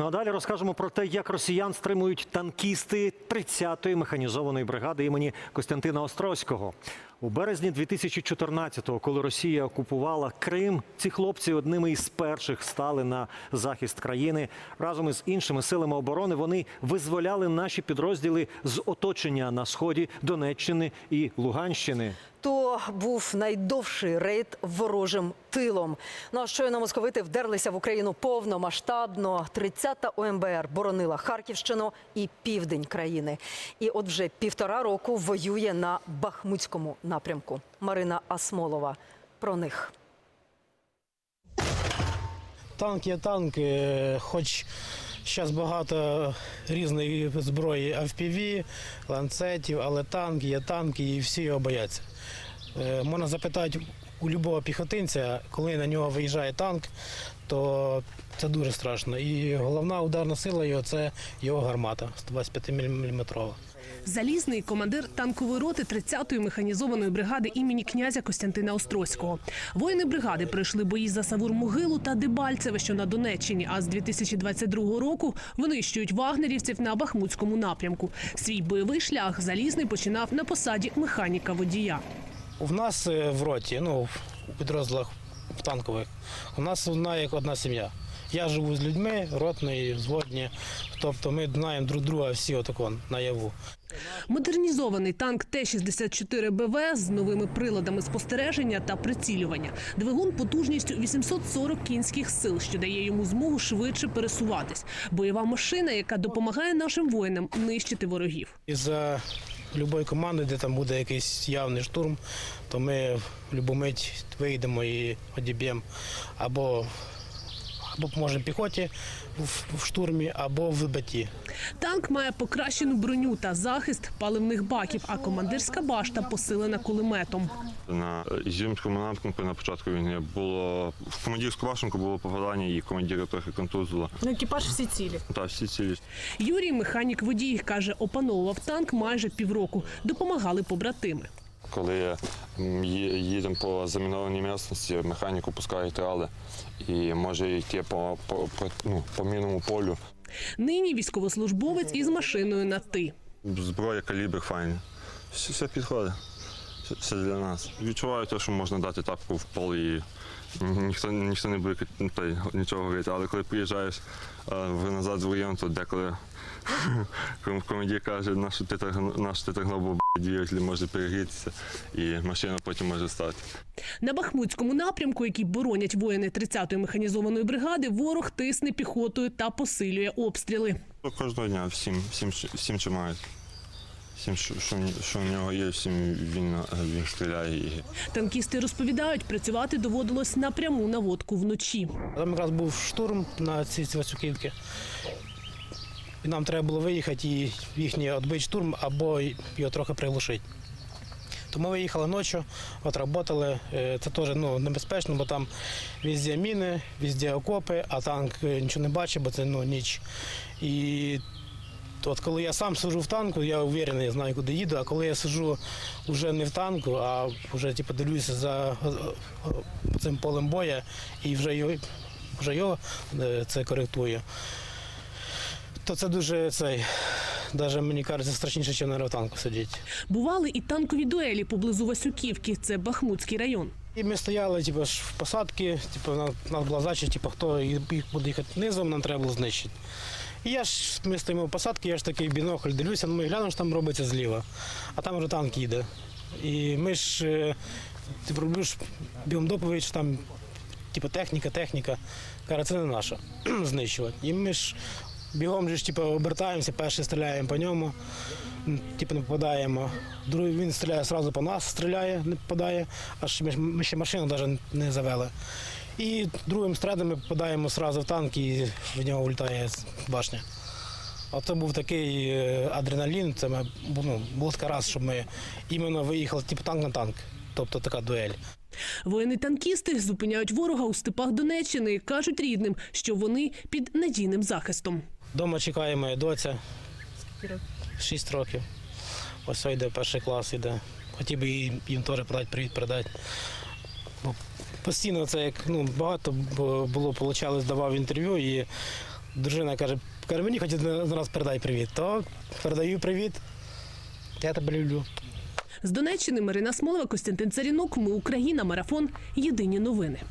Ну а далі розкажемо про те, як росіян стримують танкісти 30-ї механізованої бригади імені Костянтина Острозького. У березні 2014-го, коли Росія окупувала Крим, ці хлопці одними із перших стали на захист країни. Разом із іншими силами оборони вони визволяли наші підрозділи з оточення на сході Донеччини і Луганщини. То був найдовший рейд ворожим тилом. Ну а щойно московити вдерлися в Україну повномасштабно. 30-та ОМБР боронила Харківщину і південь країни. І от вже півтора року воює на Бахмутському напрямку. Марина Асмолова про них. Танк є танк, е, хоч зараз багато різної зброї FPV, ланцетів, але танк є танки, і всі його бояться. Е, Можна запитати у будь-якого піхотинця, коли на нього виїжджає танк, то це дуже страшно. І головна ударна сила його це його гармата 125 мм. Залізний командир танкової роти 30-ї механізованої бригади імені князя Костянтина Острозького. Воїни бригади пройшли бої за Савур-Могилу та Дебальцеве, що на Донеччині. А з 2022 року винищують вагнерівців на Бахмутському напрямку. Свій бойовий шлях залізний починав на посаді механіка водія. У нас е, в роті, ну, у підрозділах танкових, у нас одна як одна сім'я. Я живу з людьми, ротний, взводні. Тобто ми знаємо друг друга всі отако наяву. Модернізований танк Т-64БВ з новими приладами спостереження та прицілювання. Двигун потужністю 840 кінських сил, що дає йому змогу швидше пересуватись. Бойова машина, яка допомагає нашим воїнам нищити ворогів. І за будь-якої команди, де там буде якийсь явний штурм, то ми в будь-яку мить вийдемо і одіб'ємо. Або, або поможемо піхоті в, в штурмі, або в вибитті. Танк має покращену броню та захист паливних баків, а командирська башта посилена кулеметом. На Ізюмському напрямку на початку війни було в командирську башенку було попадання, і командира трохи контузило. Ну, екіпаж всі цілі. Та всі цілі Юрій, механік водій, каже, опановував танк майже півроку. Допомагали побратими. Коли їдемо по замінованій місцевості, механік опускає трали і може йти по, по, по, ну, по мінному полю. Нині військовослужбовець із машиною на ти. Зброя, калібр файний. Все, все підходить. Все, все для нас. Відчуваю те, що можна дати тапку в пол і ніхто, ніхто не буде ну, нічого говорити. Але коли приїжджаєш е, в назад з воєн, то деколи ком- командир каже, наш ти так наш ти так двигатель може перегрітися і машина потім може стати. На Бахмутському напрямку, який боронять воїни 30-ї механізованої бригади, ворог тисне піхотою та посилює обстріли. Ну, Кожного дня всім, всім, всім що мають. Всім, що, що, в ні- що в нього є, всім він, він стріляє. Танкісти розповідають, працювати доводилось напряму наводку вночі. Там якраз був штурм на ці Васюківки. І нам треба було виїхати і їхній відбити штурм або його трохи приглушити. Тому виїхали ночі, отработали. Е, Це теж ну, небезпечно, бо там везде міни, везде окопи, а танк е, нічого не бачить, бо це ну, ніч. І от коли я сам сиджу в танку, я уверений, я знаю, куди їду, а коли я сиджу вже не в танку, а вже типу, дивлюся за е, цим полем боя і вже його, вже його це коректую, то це дуже цей, навіть мені кажеться, страшніше, ніж на аеротанку сидіти. Бували і танкові дуелі поблизу Васюківки, це Бахмутський район. І ми стояли типу, ж в посадці, типу, на- нас була задача, типу, хто їх буде їхати низом, нам треба було знищити. І я ж ми стоїмо в посадці, я ж такий бінокль дивлюся, ну і гляну, що там робиться зліва, а там вже танк їде. І ми ж е, типу, бігом доповідь, що там типу, техніка, техніка. Каже, це не наша знищувати. І ми ж бігом же ж типу, обертаємося, перший стріляємо по ньому, типу, не попадаємо. Другий він стріляє одразу по нас, стріляє, не попадає, аж ми, ще машину навіть не завели. І другим стрелом ми попадаємо одразу в танк і в нього влітає башня. А це був такий е, адреналін. Це ми, ну, був така раз, щоб ми іменно виїхали типу танк на танк, тобто така дуель. Воїни-танкісти зупиняють ворога у степах Донеччини кажуть рідним, що вони під надійним захистом. Дома чекає моя доця. Шість років. Ось ось йде перший клас іде. Хотів би їм, їм теж подати привіт передати. Бо постійно це як ну, багато було, получали, здавав інтерв'ю і Дружина каже, каже, мені хоч один раз передай привіт. То передаю привіт. Я тебе люблю. З Донеччини Марина Смолова, Костянтин Царінок. Ми Україна. Марафон. Єдині новини.